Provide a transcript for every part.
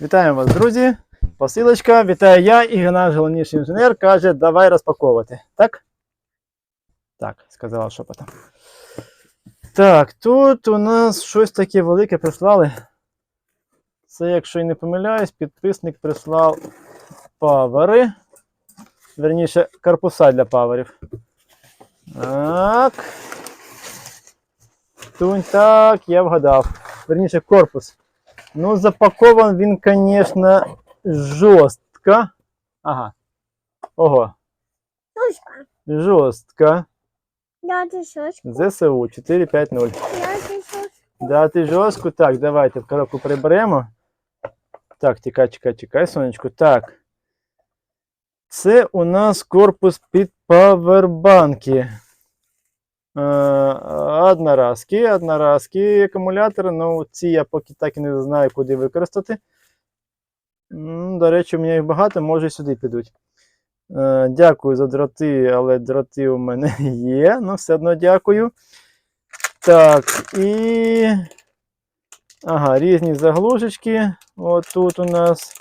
Вітаємо вас, друзі. Посилочка, вітаю я і наш головніший інженер каже, давай розпаковувати. Так? Так, сказала шепотом. Так, тут у нас щось таке велике прислали. Це, якщо я не помиляюсь, підписник прислав павери. Верніше, корпуса для паверів. Так. Тунь, так, я вгадав. Верніше, корпус. Ну, запакован він, конечно, жорстко. Ага. Ого, Сушка. жорстко. Дати сушку. ЗСУ 450. Дати сушку. Дати жорстку. Так, давайте в коробку приберемо. Так, чекай, чекай, чекай, сонечко. Так. Це у нас корпус під павербанки. Е, одноразки, одноразки акумулятори. Ну, ці я поки так і не знаю, куди використати. До речі, у мене їх багато, може сюди підуть. Е, дякую за дроти, але дроти у мене є. Ну, все одно дякую. Так, і. Ага, різні заглушечки. От тут у нас.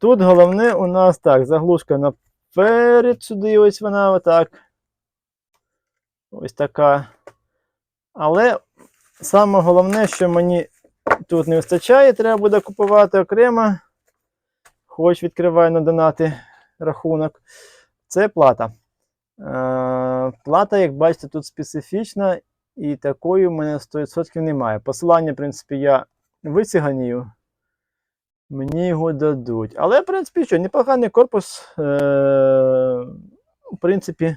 Тут головне у нас так, заглушка наперед сюди, ось вона отак. Ось така. Але саме головне, що мені тут не вистачає, треба буде купувати окремо. Хоч відкриваю на донати рахунок. Це плата. Е, плата, як бачите, тут специфічна, і такої в мене 100% немає. Посилання, в принципі, я висіганію. Мені його дадуть. Але, в принципі, що, непоганий корпус. Е, в принципі,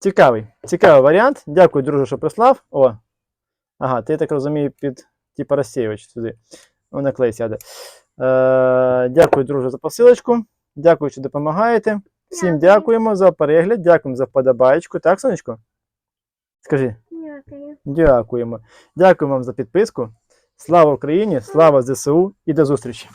цікавий. Цікавий варіант. Дякую, друже, що прислав. О. Ага, ти я так розумію, під типа розсіювач сюди. Ну, на клей сяде. Е, дякую, друже, за посилочку. Дякую, що допомагаєте. Всім дякуємо за перегляд, дякуємо за вподобаєчку. Так, сонечко? Скажи, Дякую. дякуємо. Дякуємо вам за підписку. Слава Україні, слава ЗСУ і до зустрічі!